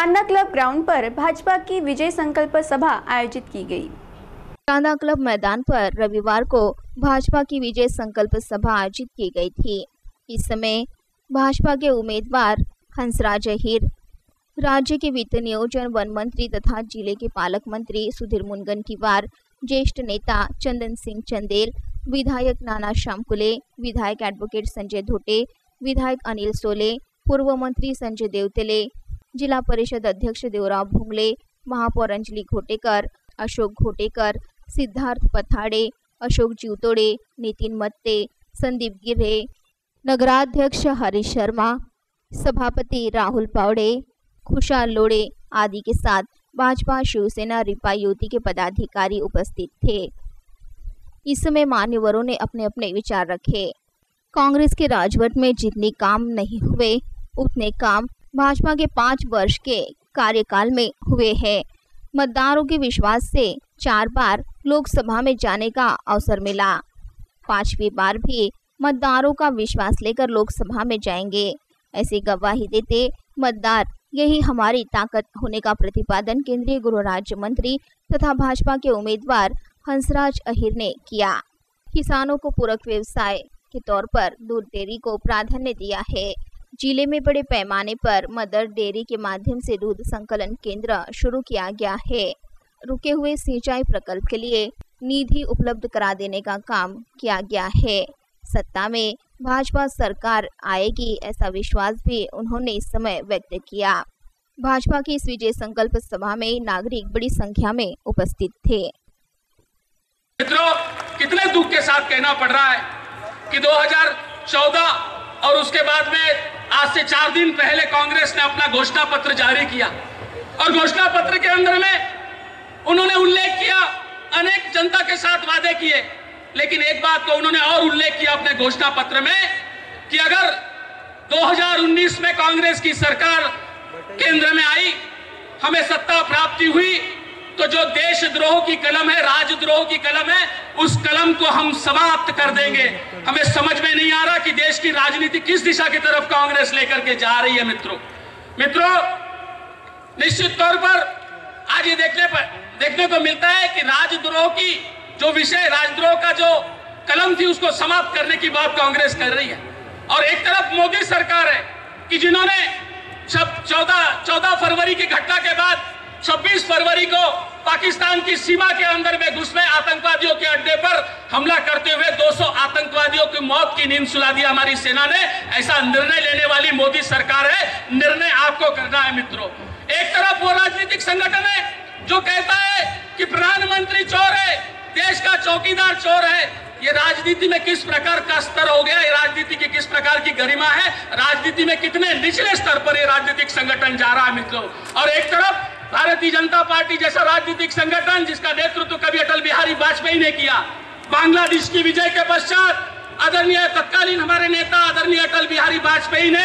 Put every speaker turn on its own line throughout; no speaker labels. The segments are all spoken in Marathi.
कांदा क्लब ग्राउंड पर भाजपा की विजय संकल्प सभा आयोजित की गई।
कांदा क्लब मैदान पर रविवार को भाजपा की विजय संकल्प सभा आयोजित की गई थी। इस समय भाजपा के उम्मीदवार हंसराज अहिर, राज्य के वित्त नियोजन वन मंत्री तथा ज़िले के पालक मंत्री सुधीर मुनगंटीवार, ज्येष्ठ नेता चंदन सिंह चंदेल, विधायक नाना श्यामकुले विधायक एडवोकेट संजय धोटे, विधायक अनिल सोले, पूर्व मंत्री संजय देवतेले जिला परिषद अध्यक्ष देवराव भोंगले महापौर अंजली घोटेकर, अशोक घोटेकर, सिद्धार्थ पथाडे अशोक जीवतोडे, नितीन मत्ते, संदीप गिर्हे नगराध्यक्ष हरीश शर्मा, सभापति राहुल पावड़े, खुशाल लोड़े आदि के साथ भाजपा शिवसेना रिपा युति के पदाधिकारी उपस्थित थे। इस समय मान्यवरों ने अपने अपने विचार रखे। कांग्रेस के राजवट में जितने काम नहीं हुए, उतने काम भाजपा के पाँच वर्ष के कार्यकाल में हुए हैं। मतदारों के विश्वास से चार बार लोकसभा में जाने का अवसर मिला। पांचवी बार भी मतदारों का विश्वास लेकर लोकसभा में जाएँगे। ऐसी गवाही देते मतदार, यही हमारी ताकत होने का प्रतिपादन केंद्रीय गृह राज्य मंत्री तथा भाजपा के उम्मीदवार हंसराज अहिर ने किया। किसानों को पूरक व्यवसाय के तौर पर दूध डेयरी को प्राधान्य दिया है। ज़िले में बड़े पैमाने पर मदर डेयरी के माध्यम से दूध संकलन केंद्र शुरू किया गया है। रुके हुए सिंचाई प्रकल्प के लिए निधि उपलब्ध करा देने का काम किया गया है। सत्ता में भाजपा सरकार आएगी ऐसा विश्वास भी उन्होंने इस समय व्यक्त किया। भाजपा की इस विजय संकल्प सभा में नागरिक बड़ी संख्या में उपस्थित थे।
मित्रों, कितने दुख के साथ कहना पड़ रहा है कि 2014 और उसके बाद में आज से चार दिन पहले कांग्रेस ने अपना घोषणा पत्र जारी किया। और घोषणा पत्र के अंदर में उन्होंने उल्लेख किया, अनेक जनता के साथ वादे किए। लेकिन एक बात को उन्होंने और उल्लेख किया अपने घोषणा पत्र में कि अगर 2019 में कांग्रेस की सरकार केंद्र में आई, हमें सत्ता प्राप्ति हुई तो जो देशद्रोह की कलम है, राजद्रोह की कलम है, उस कलम को हम समाप्त कर देंगे। हमें समझ में नहीं आ रहा कि देश की राजनीति किस दिशा की तरफ़ कांग्रेस लेकर के जा रही है, मित्रों। मित्रों, निश्चित तौर पर आज ये देखने पर, देखने को मिलता है कि राजद्रोह की जो विषय, राजद्रोह का जो कलम थी, उसको समाप्त करने की बात कांग्रेस कर रही है। और एक तरफ़ मोदी सरकार है कि जिन्होंने चौदह चौदह फरवरी की घटना के बाद 26 फरवरी को पाकिस्तान की सीमा के अंदर में घुस में आतंकवादियों के अड्डे पर हमला करते हुए 200 आतंकवादियों की मौत की नींद सुला दी हमारी सेना ने। ऐसा निर्णय लेने वाली मोदी सरकार है। निर्णय आपको करना है मित्रों। एक तरफ़ वो राजनीतिक संगठन है, जो कहता है कि प्रधानमंत्री चोर है, देश का चौकीदार चोर है। ये राजनीति में किस प्रकार का स्तर हो गया, ये राजनीति की किस प्रकार की गरिमा है, राजनीति में कितने निचले स्तर पर ये राजनीतिक संगठन जा रहा है मित्रों। और एक तरफ़ भारतीय जनता पार्टी जैसा राजनीतिक संगठन जिसका नेतृत्व कभी अटल बिहारी वाजपेयी ने किया, बांग्लादेश की विजय के पश्चात आदरणीय तत्कालीन हमारे नेता आदरणीय अटल बिहारी वाजपेयी ने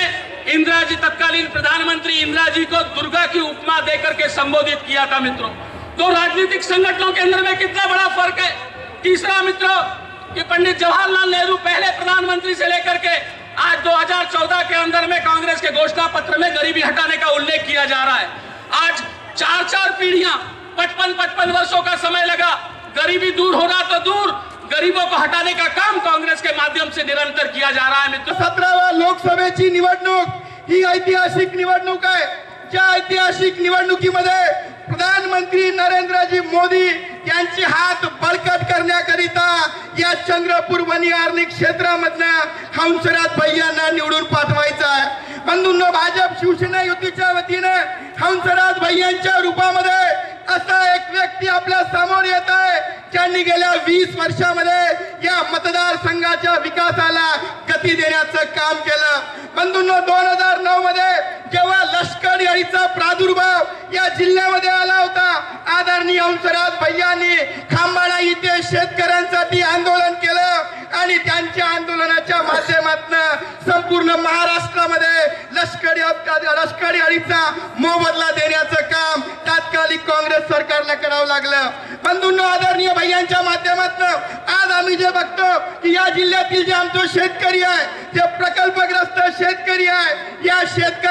इंदिरा जी तत्कालीन प्रधानमंत्री इंदिरा जी को दुर्गा की उपमा देकर के संबोधित किया था मित्रों। दो राजनीतिक संगठनों के अंदर में कितना बड़ा फ़र्क है? तीसरा मित्रों, कि पंडित जवाहरलाल नेहरू पहले प्रधानमंत्री से लेकर के आज 2014 के अंदर में कांग्रेस के घोषणा पत्र में गरीबी हटाने का उल्लेख किया जा रहा है। आज चार चार पीढ़ियाँ पचपन पचपन वर्षों का समय लगा। गरीबी दूर हो रहा तो दूर। गरीबों को हटाने का काम कांग्रेस के माध्यम से निरंतर किया जा रहा है, मित्र।
सतराव्या लोकसभेची निवडणूक ही ऐतिहासिक निवडणूक आहे. ज्या ऐतिहासिक निवडणुकीमध्ये प्रधानमंत्री नरेंद्रजी मोदी यांचे हात बळकट करण्याकरिता या चंद्रपूर वनिहारणी क्षेत्रामधल्या हंसराज भैयांना निवडून पाठवायचा आहे. बंधूंनो, भाजप शिवसेना युतीच्या वतीने हंसराज भैयांच्या रूपामध्ये असा एक व्यक्ती आपल्यासमोर येत आहे. ज्यांनी गेल्या वीस वर्षामध्ये या मतदारसंघाच्या विकासाला गती देण्याचं काम केलं. बंधूंनो दोन हजार नऊ मध्ये जेव्हा लष्कर अळीचा प्रादुर्भाव या जिल्ह्यामध्ये आला होता आदरणीय हंसराज भैयांनी खांबाळा इथे शेतकऱ्यांसाठी आंदोलन केलं आणि त्यांच्या आंदोलनाच्या माध्यमातून संपूर्ण महाराष्ट्रामध्ये लष्करी लष्करी अळीचा मोबदला देण्याचं काम तात्कालिक काँग्रेस सरकारला करावं लागलं. बंधूंनो आदरणीय भैयांच्या माध्यमातून आज आम्ही जे बघतो की या जिल्ह्यातील जे आमचं शेतकरी आहे जे प्रकल्पग्रस्त शेतकरी आहे या शेतकरी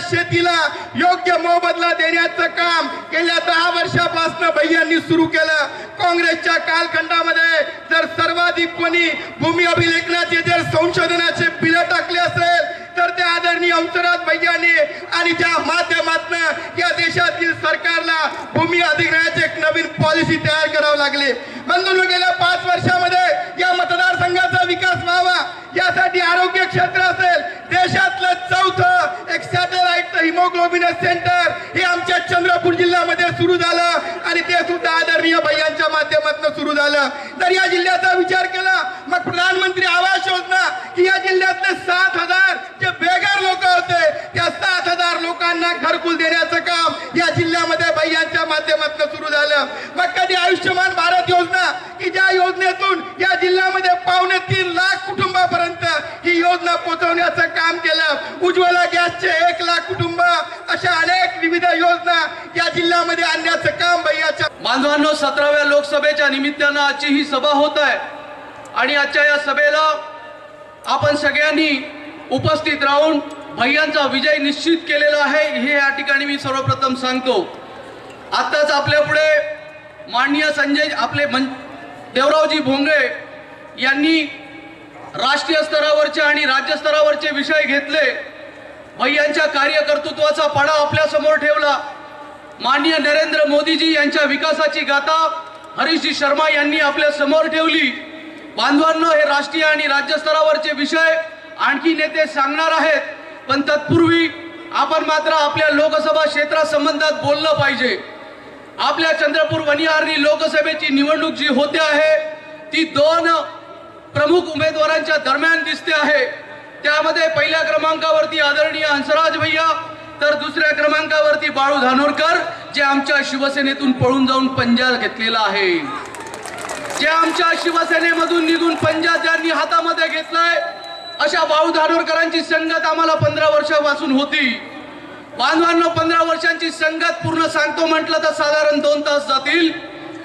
शेतीला योग्य मोबदला देण्याचं काम गेल्या दहा वर्षापासून भैयांनी सुरू केलं. काँग्रेसच्या कालखंडामध्ये जर सर्वाधिक कोणी भूमी अभिलेखनाचे जर संशोधनाचे बिलं टाकले असेल तर ते आदरणीय अंशराज भैयांनी आणि ज्या माध्यमातून या देशातील सरकारला भूमी अधिग्रहणाची एक नवीन पॉलिसी तयार करावी लागली. बंधूंनो गेल्या पाच वर्षामध्ये या मतदारसंघाचा विकास व्हावा यासाठी आरोग्य क्षेत्र असेल देशातलं चौथं एक सॅटेलाइटचं हिमोग्लोबिन सेंटर हे आमच्या चंद्रपूर जिल्ह्यामध्ये सुरू झालं आणि ते सुद्धा आदरणीय भैयांच्या माध्यमातून सुरू झालं. तर या जिल्ह्याचा विचार केला मग प्रधानमंत्री आवास योजना की या जिल्ह्यातले सात हजार जे बेघर लोक होते त्या सात हजार लोकांना घरकुल देण्याचं काम या जिल्ह्यामध्ये भैयांच्या माध्यमातून सुरू झालं मग कधी आयुष्यमान भारत योजना की ज्या योजनेतून या जिल्ह्यामध्ये पावणे तीन लाख कुटुंबापर्यंत ही योजना पोहोचवण्याचं काम केलं उज्ज्वला गॅसचे एक लाख कुटुंब अशा अनेक विविध योजना या जिल्ह्यामध्ये आणण्याचं काम भैयाच्या
बांधवांनो सतराव्या लोकसभेच्या निमित्तानं आजची ही सभा होत आहे. आणि आजच्या या सभेला आपण सगळ्यांनी उपस्थित राहून भैयांचा विजय निश्चित केलेला आहे हे या ठिकाणी मी सर्वप्रथम सांगतो. आत्ताच आपल्या पुढे माननीय संजय आपले मन देवरावजी भोंगळे यांनी राष्ट्रीय स्तरावरचे आणि राज्य स्तरावरचे विषय घेतले. भैयांच्या कार्यकर्तृत्वाचा पाडा आपल्यासमोर ठेवला. माननीय नरेंद्र मोदीजी यांच्या विकासाची गाथा हरीशजी शर्मा यांनी आपल्यासमोर ठेवली. बांधवांनो हे राष्ट्रीय आणि राज्य स्तरावरचे विषय आणखी नेते सांगणार आहेत. पण तत्पूर्वी आपण मात्र आपल्या लोकसभा क्षेत्रासंबंधात बोललं पाहिजे. आपल्या चंद्रपूर वनिहारनी लोकसभेची निवडणूक जी होते आहे ती दोन प्रमुख उमेदवारांच्या दरम्यान दिसते आहे. त्यामध्ये पहिल्या क्रमांकावरती आदरणीय हंसराज भैया तर दुसऱ्या क्रमांकावरती बाळू धानोरकर जे आमच्या शिवसेनेतून पळून जाऊन पंजा घेतलेला आहे. जे आमच्या शिवसेनेमधून निघून पंजा ज्यांनी हातामध्ये घेतलाय अशा बाळू धानोरकरांची संगत आम्हाला पंधरा वर्षापासून होती. बांधवांनो पंधरा वर्षांची संगत पूर्ण सांगतो म्हटलं तर साधारण दोन तास जातील.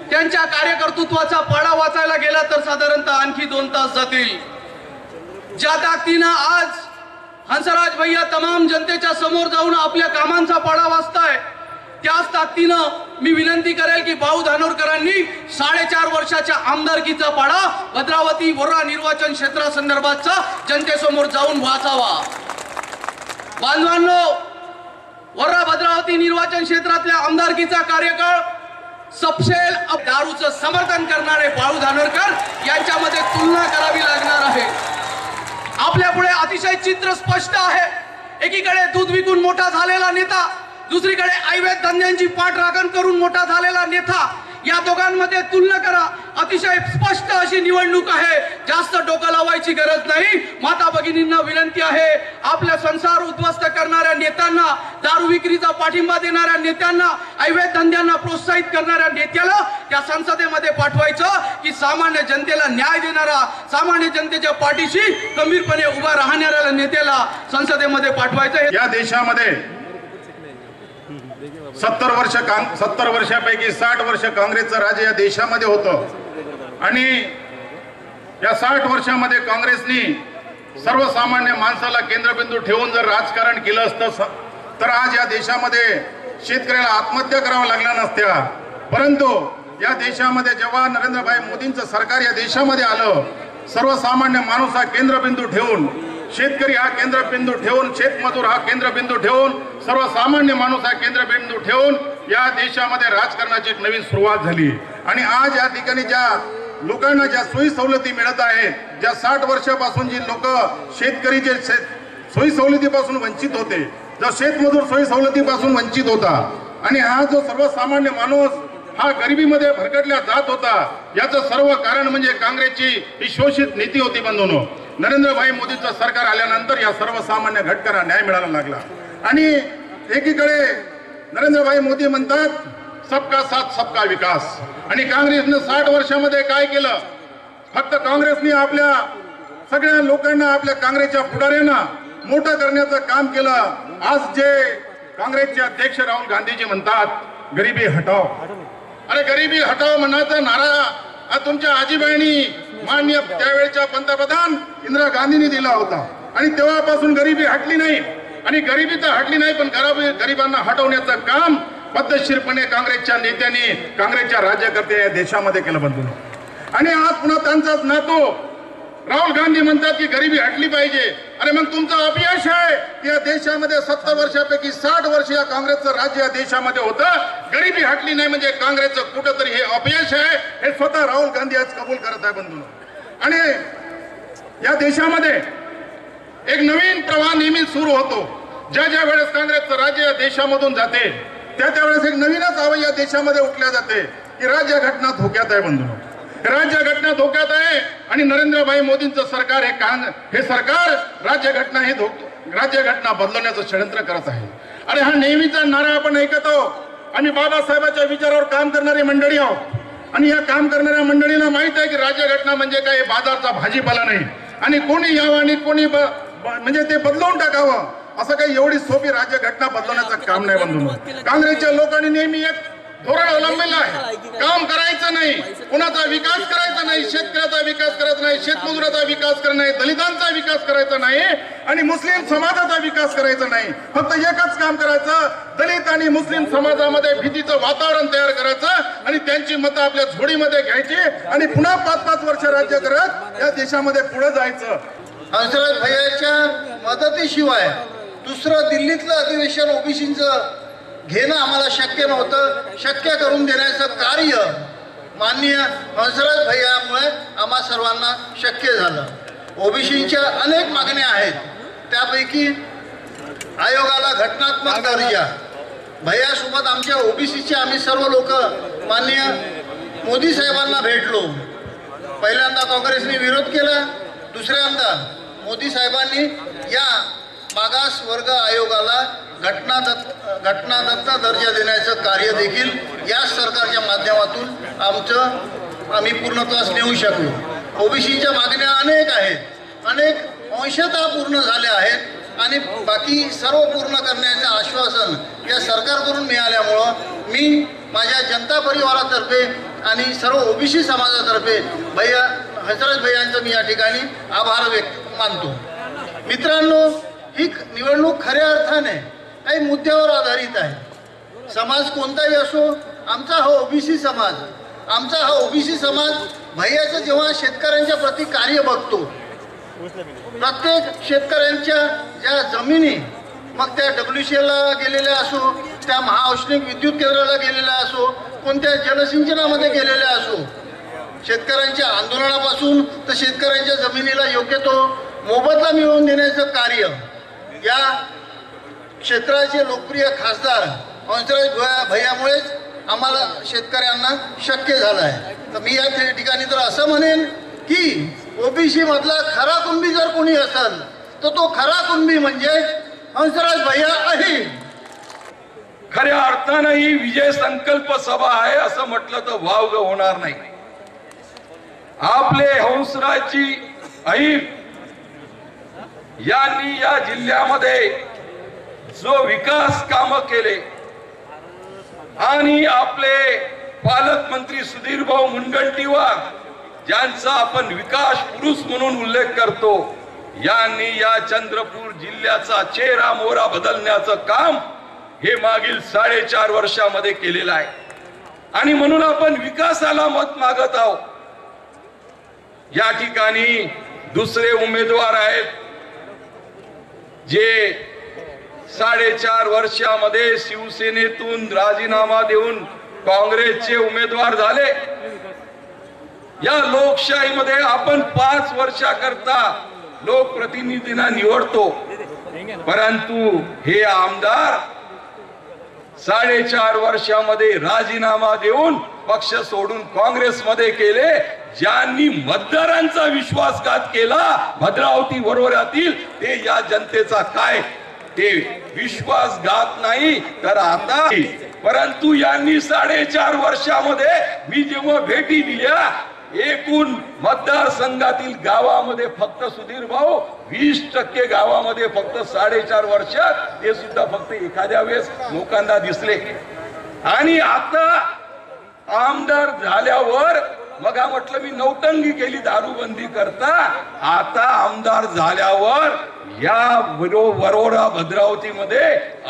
त्यांच्या कार्यकर्तृत्वाचा पाडा वाचायला गेला तर साधारणतः आणखी दोन तास जातील. ज्या ताकदीनं आज हंसराज भैया तमाम जनतेच्या समोर जाऊन आपल्या कामांचा पाडा वाचताय. त्याच ताकदीनं मी विनंती करेल की भाऊ धानोरकरांनी साडेचार वर्षाच्या आमदारकीचा पाडा भद्रावती वोरा निर्वाचन क्षेत्रासंदर्भातचा जनतेसमोर जाऊन वाचावा. बांधवांनो वर्रा भद्रावती निर्वाचन क्षेत्रातल्या आमदारकीचा कार्यकाळ सपशेल दारूचं समर्थन करणारे भाऊ धानोरकर यांच्यामध्ये तुलना करावी लागणार आहे. आपल्यापुढे अतिशय चित्र स्पष्ट आहे. एकीकडे दूध विकून मोठा झालेला नेता दुसरीकडे आयुर्वेद धंद्यांची पाठराखण करून मोठा झालेला नेता. या दोघांमध्ये तुलना करा. अतिशय स्पष्ट अशी निवडणूक आहे. जास्त डोकं लावायची गरज नाही. माता भगिनींना विनंती आहे. आपल्या संसार उद्ध्वस्त करणाऱ्या नेत्यांना दारू विक्रीचा पाठिंबा देणाऱ्या नेत्यांना अवैध धंद्यांना प्रोत्साहित करणाऱ्या नेत्याला त्या संसदेमध्ये पाठवायचं की सामान्य जनतेला न्याय देणारा सामान्य जनतेच्या पाठीशी गंभीरपणे उभा राहणाऱ्या नेत्याला संसदेमध्ये पाठवायचं
या देशामध्ये सत्तर वर्ष कांग सत्तर वर्षापैकी साठ वर्ष काँग्रेसचं राज्य या देशामध्ये होतं. आणि या साठ वर्षामध्ये काँग्रेसनी सर्वसामान्य माणसाला केंद्रबिंदू ठेवून जर राजकारण केलं असतं स- तर आज या देशामध्ये शेतकऱ्याला आत्महत्या कराव्या लागल्या नसत्या. परंतु या देशामध्ये जेव्हा नरेंद्रभाई मोदींचं सरकार या देशामध्ये आलं सर्वसामान्य माणूस हा केंद्रबिंदू ठेवून शेतकरी हा केंद्रबिंदू ठेवून शेतमजूर हा केंद्रबिंदू ठेवून सर्वसामान्य माणूस हा केंद्रबिंदू ठेवून या देशामध्ये राजकारणाची एक नवीन सुरुवात झाली. आणि आज या ठिकाणी ज्या लोकांना ज्या सोयी सवलती मिळत आहेत ज्या साठ वर्षापासून जी लोक शेतकरी जे शेत- सोयी सवलतीपासून वंचित होते जो शेतमजूर सोयी सवलतीपासून वंचित होता आणि हा जो सर्वसामान्य माणूस हा गरिबीमध्ये भरकटल्या जात होता याचं सर्व कारण म्हणजे काँग्रेसची ही शोषित नीती होती बंधून. नरेंद्रभाई मोदीचं सरकार आल्यानंतर या सर्वसामान्य घटकांना न्याय मिळायला लागला. आणि एकीकडे नरेंद्रभाई मोदी म्हणतात सबका साथ सबका विकास. आणि काँग्रेसनं साठ वर्षामध्ये काय केलं? फक्त काँग्रेसने आपल्या सगळ्या लोकांना आपल्या काँग्रेसच्या पुढाऱ्यांना मोठं करण्याचं काम केलं. आज जे काँग्रेसचे अध्यक्ष राहुल गांधीजी म्हणतात गरिबी हटाव अरे गरिबी हटाव म्हणाचा नारा हा तुमच्या आजीबाईंनी मान्य त्यावेळेच्या पंतप्रधान इंदिरा गांधींनी दिला होता. आणि तेव्हापासून गरिबी हटली नाही. आणि गरिबी तर हटली नाही पण गरिबांना हटवण्याचं काम पद्धतशीरपणे काँग्रेसच्या नेत्यांनी काँग्रेसच्या राज्यकर्त्या या देशामध्ये केलं बंधू आणि आज पुन्हा त्यांचाच नातो राहुल गांधी म्हणतात की गरिबी हटली पाहिजे. अरे मग तुमचं अपयश आहे. या देशामध्ये सत्तर वर्षापैकी साठ वर्ष या काँग्रेसचं राज्य या देशामध्ये होतं. गरिबी हटली नाही म्हणजे काँग्रेसचं कुठंतरी हे अपयश आहे. हे स्वतः राहुल गांधी आज कबूल करत आहे बंधू. आणि या देशामध्ये एक नवीन प्रवाह नेहमी सुरू होतो. ज्या ज्या वेळेस काँग्रेसचं राज्य या देशामधून जाते त्या त्यावेळेस एक नवीनच आवाज या देशामध्ये उठल्या जाते की राज्य घटना धोक्यात आहे बंधू. राज्य घटना धोक्यात आहे आणि नरेंद्रभाई मोदींचं सरकार हे कान हे सरकार राज्य घटना हे धोक राज्य घटना बदलवण्याचं षडयंत्र करत आहे. आणि हा नेहमीचा नारा आपण ऐकतो आम्ही बाबासाहेबांच्या विचारावर काम करणारी मंडळी आहोत. आणि या काम करणाऱ्या मंडळीला माहीत आहे की राज्य घटना म्हणजे काय? बाजारचा भाजीपाला नाही. आणि कोणी यावं आणि कोणी म्हणजे ते बदलवून टाकावं. असं काही एवढी सोपी राज्य घटना बदलवण्याचं काम नाही बंधू. काँग्रेसच्या लोकांनी नेहमी एक धोरण अवलंबलेलं आहे. काम करायचं नाही. कुणाचा विकास करायचा नाही शेतकऱ्याचा विकास करायचा नाही शेतमजुराचा विकास करायचा नाही दलितांचा विकास करायचा नाही आणि मुस्लिम समाजाचा विकास करायचा नाही. फक्त एकच काम करायचं दलित आणि मुस्लिम समाजामध्ये भीतीचं वातावरण तयार करायचं आणि त्यांची मतं आपल्या झोडीमध्ये घ्यायची आणि पुन्हा पाच पाच वर्ष राज्य करत या देशामध्ये पुढे जायचं.
हंसराज भैयाच्या मदतीशिवाय दुसरं दिल्लीतलं अधिवेशन ओबीसीचं घेणं आम्हाला शक्य नव्हतं. शक्य करून देण्याचं कार्य माननीय हंसराज भैयामुळे आम्हा सर्वांना शक्य झालं. ओबीसीच्या अनेक मागण्या आहेत. त्यापैकी आयोगाला घटनात्मक दर्जा. भैयासोबत आमच्या ओबीसीचे आम्ही सर्व लोक माननीय मोदी साहेबांना भेटलो. पहिल्यांदा काँग्रेसने विरोध केला. दुसऱ्यांदा मोदी साहेबांनी या मागास वर्ग आयोगाला घटना दत्त घटनादत्त दर्जा देण्याचं कार्य देखील या सरकारच्या माध्यमातून आमचं आम्ही पूर्णत्वास नेऊ शकलो. ओबीसीच्या मागण्या अनेक आहेत. अनेक अंशतः पूर्ण झाल्या आहेत आणि बाकी सर्व पूर्ण करण्याचं आश्वासन या सरकारकडून मिळाल्यामुळं मी माझ्या जनता परिवारातर्फे आणि सर्व ओबीसी समाजातर्फे भैया हजरत भैयांचं मी या ठिकाणी आभार व्यक्त मानतो. मित्रांनो ही निवडणूक खऱ्या अर्थाने काही मुद्द्यावर आधारित आहे. समाज कोणताही असो आमचा हा ओबीसी समाज आमचा हा ओबीसी समाज भैयाचं जेव्हा शेतकऱ्यांच्या प्रति कार्य बघतो प्रत्येक शेतकऱ्यांच्या ज्या जमिनी मग त्या डब्ल्यू सी एलला गेलेल्या असो त्या महाऔष्णिक विद्युत केंद्राला गेलेल्या असो कोणत्या जलसिंचनामध्ये गेलेल्या असो शेतकऱ्यांच्या आंदोलनापासून तर शेतकऱ्यांच्या जमिनीला योग्य तो मोबदला मिळवून देण्याचं कार्य या क्षेत्राचे लोकप्रिय खासदार हंसराज भुया भैयामुळेच आम्हाला शेतकऱ्यांना शक्य झालं आहे तर मी या ठिकाणी तर असं म्हणेन की ओबीसी मधला खरा कुंभी जर कोणी असेल तर तो खरा कुंभी म्हणजे हंसराज भैया आहे.
खऱ्या अर्थानं ही विजय संकल्प सभा आहे असं म्हटलं तर वावग होणार नाही. आपले हंसराजची अहिर यांनी या जिल्ह्यामध्ये जो विकास काम केले आणि आपले पालकमंत्री सुधीर भाऊ मुनगंटीवार ज्यांचा आपण विकास पुरुष म्हणून उल्लेख करतो यांनी या चंद्रपूर जिल्ह्याचा चेहरा मोहरा बदलण्याचं काम हे मागील साडेचार वर्षामध्ये केलेलं आहे. आणि म्हणून आपण विकासाला मत मागत आहोत. या ठिकाणी दुसरे उमेदवार आहेत जे साडेचार वर्षामध्ये शिवसेनेतून राजीनामा देऊन काँग्रेसचे उमेदवार झाले. या लोकशाहीमध्ये आपण पाच वर्षाकरता लोकप्रतिनिधींना निवडतो. परंतु हे आमदार साडेचार वर्षामध्ये राजीनामा देऊन पक्ष सोडून काँग्रेसमध्ये केले ज्यांनी मतदारांचा विश्वासघात केला भद्रावती वरोऱ्यातील ते या जनतेचा काय ते विश्वासघात नाही तर आता परंतु यांनी साडेचार वर्षामध्ये मी जेव्हा भेटी दिल्या एकूण मतदारसंघातील गावामध्ये फक्त सुधीर भाऊ वीस टक्के गावामध्ये फक्त साडेचार वर्षात ते सुद्धा फक्त एखाद्या वेळेस लोकांना दिसले. आणि आता आमदार झाल्यावर मग हा म्हटलं मी नौटंगी केली दारूबंदी करता. आता आमदार झाल्यावर या वरोरा भद्रावतीमध्ये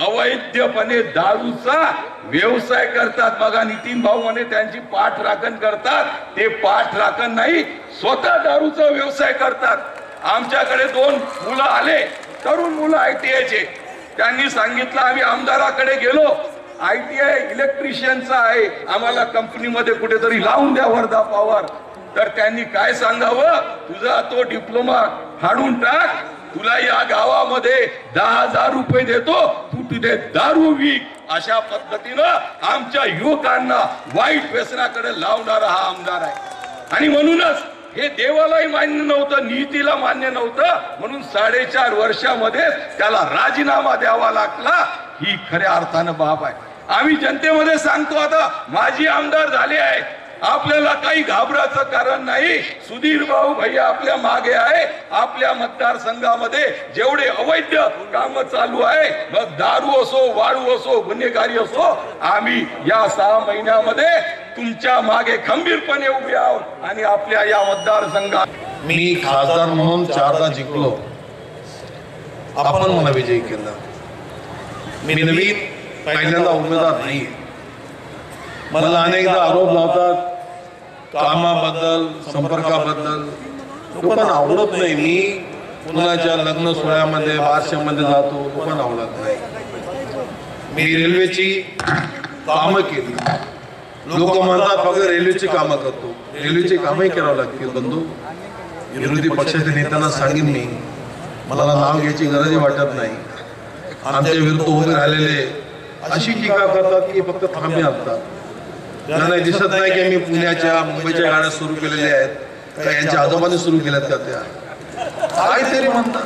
अवैधपणे दारूचा व्यवसाय करतात. बघा नितीन भाऊ म्हणे त्यांची पाठ राखण करतात. ते पाठ राखण नाही स्वतः दारूचा व्यवसाय करतात. आमच्याकडे दोन मुलं आले तरुण मुलं आय टी आयचे त्यांनी सांगितलं आम्ही आमदाराकडे गेलो. आय टी आय इलेक्ट्रिशियनचा आहे. आम्हाला कंपनीमध्ये कुठेतरी लावून द्या वर्धा पॉवर. तर त्यांनी काय सांगावं? तुझा तो डिप्लोमा फाडून टाक. तुला या गावामध्ये दहा हजार रुपये देतो. तू तिथे दारू विक. अशा पद्धतीनं आमच्या युवकांना वाईट व्यसनाकडे लावणारा हा आमदार आहे. आणि म्हणूनच हे देवालाही मान्य नव्हतं नीतीला मान्य नव्हतं. म्हणून साडेचार वर्षामध्ये त्याला राजीनामा द्यावा लागला. ही खऱ्या अर्थानं बाब आहे. आम्ही जनतेमध्ये सांगतो आता माझी आमदार झाले आहे आपल्याला काही घाबराचं कारण नाही. सुधीर भाऊ भैया आपल्या मागे आहे. आपल्या मतदारसंघामध्ये जेवढे अवैध काम चालू आहे मग दारू असो वाळू असो गुन्हेगारी असो आम्ही या सहा महिन्यामध्ये तुमच्या मागे खंबीरपणे उभे आहोत आणि आपल्या या मतदारसंघात
मी खासदार म्हणून चारदा जिंकलो. आपण मला विजयी केला. मी नवीन पहिल्यांदा उमेदवार नाही. मला अनेकदा आरोप लावतात कामाबद्दल संपर्काबद्दल. लोकांना आवडत नाही. मी कुणाच्या लग्न सोहळ्यामध्ये बारशामध्ये जातो लोकांना आवडत नाही. मी रेल्वेची कामं केली. लोक म्हणतात फक्त रेल्वेची कामं करतो. रेल्वेची कामही करावं लागतील बंधू. विरोधी पक्षाच्या नेत्यांना सांगेन मी. मला नाव घ्यायची गरजही वाटत नाही. आमच्या विरुद्ध उभे राहिलेले अशी टीका करतात की फक्त थांबे आणतात त्यांना दिसत नाही की आम्ही पुण्याच्या मुंबईच्या गाड्या सुरू केलेल्या आहेत. का यांच्या आजोबाने सुरू केल्यात का त्या? काहीतरी म्हणतात.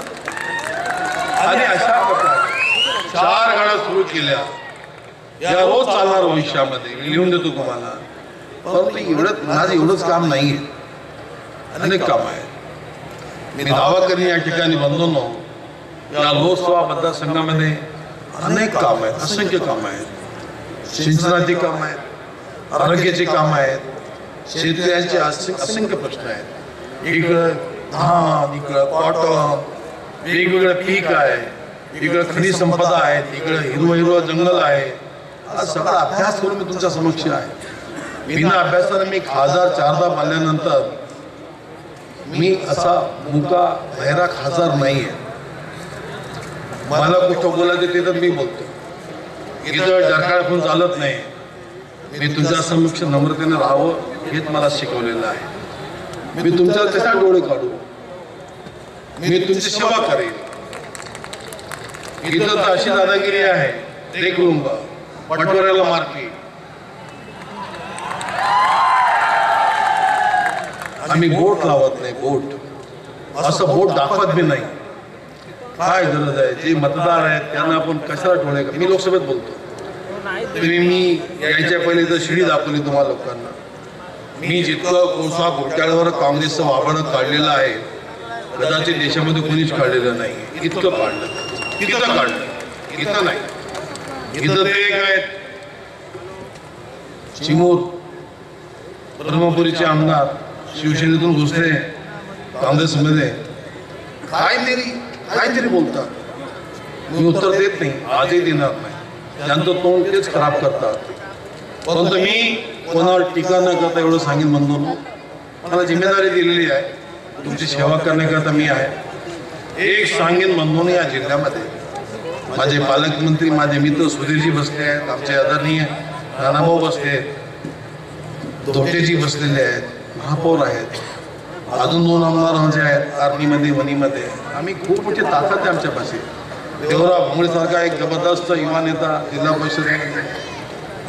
आणि अशा प्रकारे चार गाड्या सुरू केल्या. या रोज चालणार भविष्यामध्ये. मी लिहून देतो तुम्हाला. परंतु एवढं माझं एवढंच काम नाहीये. अनेक काम आहे मी दावा करीन या ठिकाणी बंधूंनो. या लोकसभा मतदारसंघामध्ये अनेक काम आहेत असंख्य काम आहेत. सिंचनाची काम आहेत आरोग्याची काम आहेत शेतकऱ्यांचे असंख्य प्रश्न आहेत. इकडं धान इकडं कॉटन वेगवेगळं पीक आहे इकडं खनिज संपदा आहे इकडं हिरवं हिरवं जंगल आहे. हा सगळा अभ्यास करून मी तुमच्या समक्ष आहे. बिना अभ्यासाने मी खासदार चारदा बांधल्यानंतर मी असा मुका बहिरा खासदार आहे मला कुठं बोलायचं ते तर मी बोलतो इथं डरकाळ पण चालत नाही. मी तुमच्या समक्ष नम्रतेने राहावं हेच मला शिकवलेलं आहे. मी तुमच्या कसा डोळे काढू. मी तुमची सेवा करेन. इथं तर अशी दादागिरी आहे देख लूंगा पटवऱ्याला मारकी आम्ही बोट लावत नाही बोट. असं बोट दाखवत बी नाही. काय गरज आहे? जे मतदार आहेत त्यांना आपण कशाला ठेवणे मी लोकसभेत बोलतो. तरी मी यायच्या पहिले तर शिडी दाखवली तुम्हाला लोकांना. मी जितकं कोसा घोटाळ्यावर काँग्रेसचं वापरणं काढलेलं आहे कदाचित देशामध्ये कोणीच काढलेलं नाही. इतकं काढलं. इतकं काढलं. इथं नाही. इथं ते एक आहेत. चिमूर ब्रह्मपुरीचे आमदार शिवसेनेतून घुसले काँग्रेसमध्ये. काहीतरी काहीतरी बोलतात. मी उत्तर देत नाही. आजही देणार नाही. त्यांचं तोंड तेच खराब करतात. परंतु मी कोणावर टीका न करता एवढं सांगेन म्हणून मला जिम्मेदारी दिलेली आहे. तुमची सेवा करण्याकरता मी आहे. एक सांगेन म्हणून या जिल्ह्यामध्ये. माझे पालकमंत्री माझे मित्र सुधीरजी बसले आहेत. आमचे आदरणीय नानाभाऊ बसले आहेत. धोटेजी बसलेले आहेत. महापौर आहेत. अजून दोन आमदार आमचे आहेत आर्मीमध्ये वनीमध्ये आम्ही खूप मोठी ताकद आहे आमच्यापाशी. देवराव भोंगळेसारखा एक जबरदस्त युवा नेता जिल्हा परिषद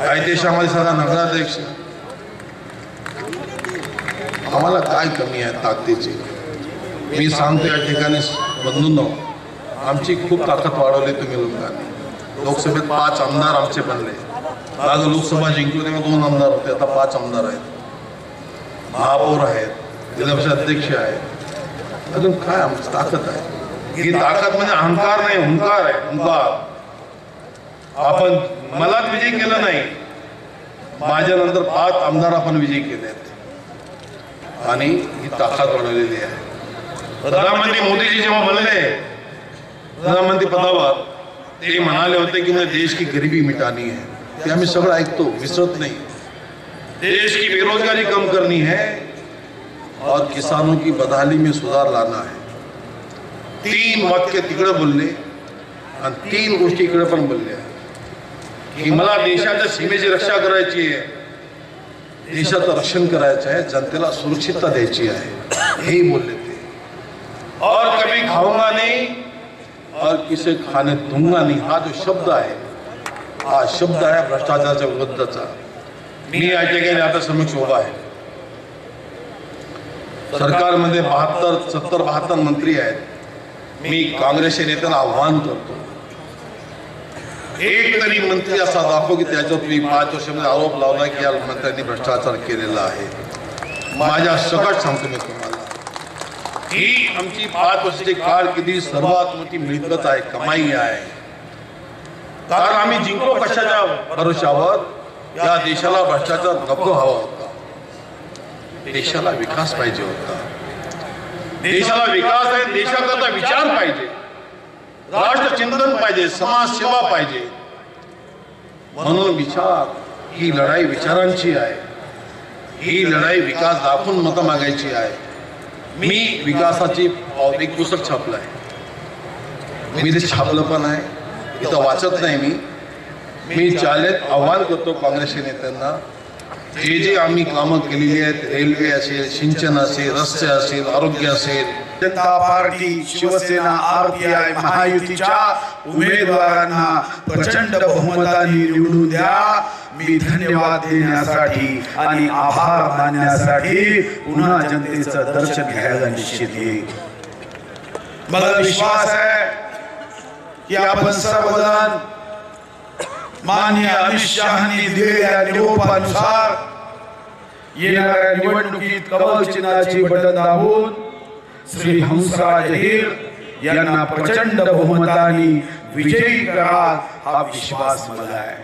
आय देशामध्ये सारखा नगराध्यक्ष. आम्हाला काय कमी आहे ताकदीची? मी सांगतो या ठिकाणी बंधूंनो आमची खूप ताकद वाढवली तुम्ही लोकांनी. लोकसभेत पाच आमदार आमचे बनले. मागं लोकसभा जिंकली तेव्हा दोन आमदार होते आता पाच आमदार आहेत. महापौर आहेत. जिल्हा अध्यक्ष आहेत अजून काय आमची ताकद आहे ही ताकद म्हणजे अहंकार नाही हुंकार आहे हुंकार। आपण मलाच विजय केलं नाही माझ्यानंतर पाच आमदार आपण विजय केले आहेत आणि ही ताकद वाढवलेली आहे. प्रधानमंत्री मोदीजी जेव्हा बनले प्रधानमंत्री पदावर ते म्हणाले होते की मुझे देश की गरीबी मिटानी है. ते आम्ही सगळं ऐकतो विसरत नाही. देश की बेरोजगारी कम करनी है और किसानों की बदहाली में सुधार लाना है। तीन वाक्य तिकडे बोलले आणि तीन गोष्टी इकडे पण बोलल्या की मला देशाच्या सीमेची रक्षा करायची आहे। देशाचं रक्षण करायचं आहे जनतेला सुरक्षितता द्यायची आहे हे बोलले ते। और कभी खाऊंगा नाही और किसे खाने दूंगा नाही हा जो शब्द आहे हा शब्द आहे भ्रष्टाचाराच्या विरुद्धचा। मी या ठिकाणी आता समक्ष उभा आहे। सरकारमध्ये बहात्तर सत्तर बहात्तर मंत्री आहेत. मी काँग्रेसच्या नेत्याला आव्हान करतो. एक तरी मंत्री असा दाखव की त्याच्यावर तुम्ही पाच वर्षामध्ये आरोप लावला की या मंत्र्यांनी भ्रष्टाचार केलेला आहे. माझ्या सकट सांगतो मी तुम्हाला. ही आमची पाच वर्षाची कारकिर्दी सर्वात मोठी मिळकत आहे कमाई आहे. कारण आम्ही जिंकलो कशाच्या भरोशावर या देशाला भ्रष्टाचार नको हवा देशाला विकास पाहिजे होता. देशाला विकास आहे देशाकरता विचार पाहिजे. राष्ट्र चिंतन पाहिजे समाजसेवा पाहिजे. म्हणून विचार ही लढाई विचारांची आहे. ही लढाई विकास दाखवून मतं मागायची आहे. मी विकासाची एक पुस्तक छापलं आहे मी ते छापलं पण आहे. इथं वाचत नाही मी. मी चालेत आव्हान करतो काँग्रेसच्या नेत्यांना. हे जे आम्ही कामं केलेली आहेत रेल्वे असेल सिंचन असेल रस्ते असेल आरोग्य असेल
जनता पार्टी शिवसेना आरपीआय महायुतीच्या उमेदवारांना प्रचंड बहुमताने निवडून द्या. मी धन्यवाद देण्यासाठी आणि आभार मानण्यासाठी पुन्हा जनतेचं दर्शन घ्यायला निश्चित येईल मला विश्वास आहे की आपण सर्वजण माननीय अमित शहानी दिलेल्या निरोपानुसार येणाऱ्या निवडणुकीत कमल चिन्हाची बटन दाबून श्री हंसराज हिर यांना प्रचंड बहुमताने विजयी करा हा विश्वास मला आहे.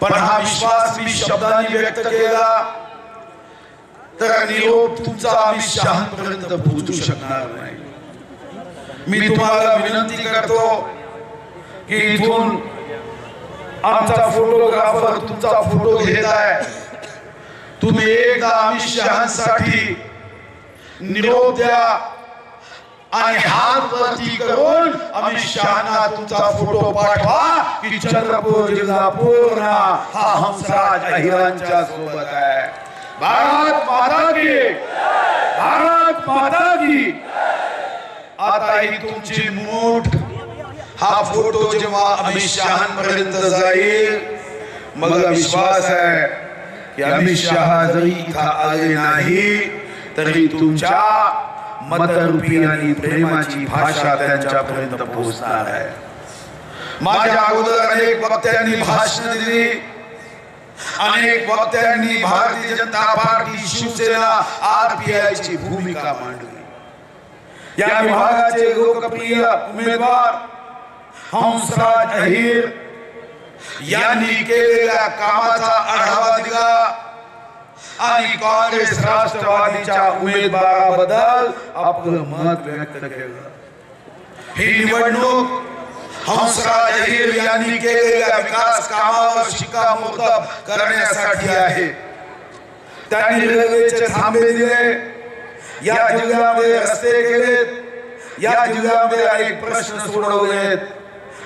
पण हा विश्वास मी शब्दांनी व्यक्त केला तर निरोप तुमचा अमित शहापर्यंत पोहोचू शकणार नाही. मी तुम्हाला विनंती करतो की इथून आमचा फोटोग्राफर तुमचा फोटो घेत आहे. तुम्ही एकदा आम्ही शहासाठी निरोप द्या आणि हात वरती करून आम्ही शहाना तुमचा फोटो पाठवा की चंद्रपूर जिल्हा पूर्ण हा हमसा अहिरांच्या सोबत आहे. भारत माता की. भारत माता की. आता ही तुमची मूठ हा फ़ोटो जेव्हा अमित शहापर्यंत जाईल मला विश्वास आहे की अमित शहा जरी इथं आले नाही तरी तुमच्या मतरूपी आणि प्रेमाची भाषा त्यांच्यापर्यंत पोहोचणार आहे माझ्या अगोदर अनेक वक्त्यांनी भाषण दिली। अनेक वक्त्यांनी भारतीय जनता पार्टी शिवसेना आरपीआय ची भूमिका मांडली। या विभागाचे लोकप्रिय उमेदवार हंसराज अहिर, यांनी केलेल्या कामाचा आढावा दिला. आणि काँग्रेस राष्ट्रवादीच्या उमेदवाराबद्दल आपलं मत व्यक्त केलं. ही निवडणूक हंसराज अहिर यांनी केलेल्या विकास कामावर शिक्कामोर्तब करण्यासाठी आहे. त्यांनी रेल्वेचे थांबे दिले. या जिल्ह्यामध्ये रस्ते केलेत. या जिल्ह्यामध्ये अनेक प्रश्न सोडवलेत.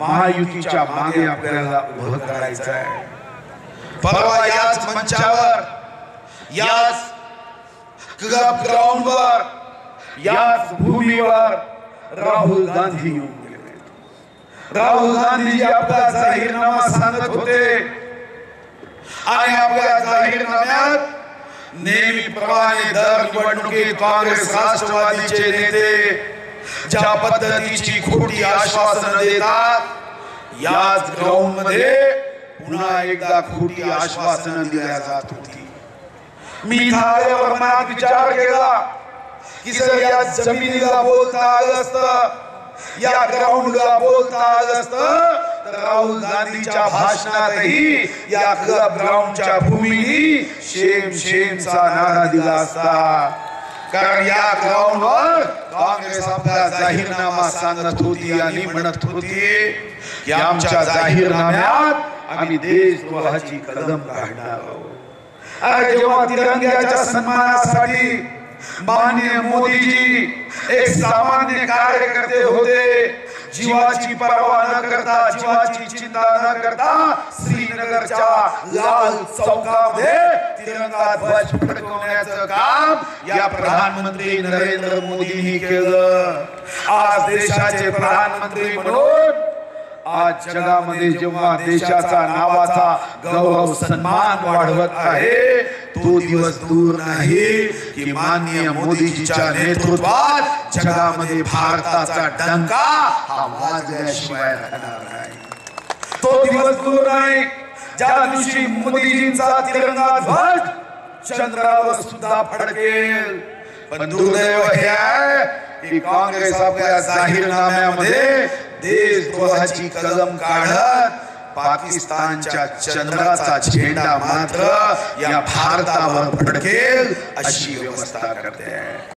महायुतीच्या मागे आपल्याला उभं करायचं आहे. परवा याच मंचावर. याच ग्राउंडवर. याच भूमीवर राहुल गांधी येऊन गेले. राहुल गांधीजी आपला जाहीरनामा सांगत होते. आणि आपल्या जाहीरनाम्यात नेहमीप्रमाणे दर निवडणुकीत काँग्रेस राष्ट्रवादीचे नेते ज्या पद्धतीची खोटी आश्वासन देतात याच ग्राउंडमध्ये पुन्हा एकदा खोटी आश्वासन दिल्या जात होती. मी इथं मनात विचार केला की जर या जमिनीला बोलता आलं असतं या ग्राउंडला बोलता आलं असत तर राहुल गांधीच्या भाषणातही या क्लब ग्राउंडच्या भूमीनी शेम शेमचा नारा दिला असता. कारण या ग्राउंडवर काँग्रेस आपला जाहीरनामा सांगत होती आणि म्हणत होती की आमच्या जाहीरनाम्यात आम्ही देशद्रोहाची कदम काढणार आहोत. जेव्हा तिरंग्याच्या सन्मानासाठी माननीय मोदीजी एक सामान्य कार्यकर्ते होते जीवाची परवा न करता जीवाची चिंता न करता श्रीनगरच्या लाल चौकामध्ये तिरंगा ध्वज फडकवण्याचं काम या प्रधानमंत्री नरेंद्र मोदींनी केलं. आज देशाचे प्रधानमंत्री म्हणून आज जगामध्ये जेव्हा देशाचा नावाचा गौरव सन्मान वाढवत आहे तो दिवस दूर नाही की माननीय मोदीजीच्या नेतृत्वात जगामध्ये भारताचा डंका हा वाजल्याशिवाय राहणार नाही. तो दिवस दूर नाही ज्या दिवशी मोदीजींचा तिरंगा ध्वज चंद्रावर सुद्धा फडकेल. पण दुर्दैव हे आहे की काँग्रेस आपल्या जाहीरनाम्यामध्ये देशद्रोहाची कलम काढत पाकिस्तानच्या चंद्राचा झेंडा मात्र या भारतावर फडकेल अशी व्यवस्था करते.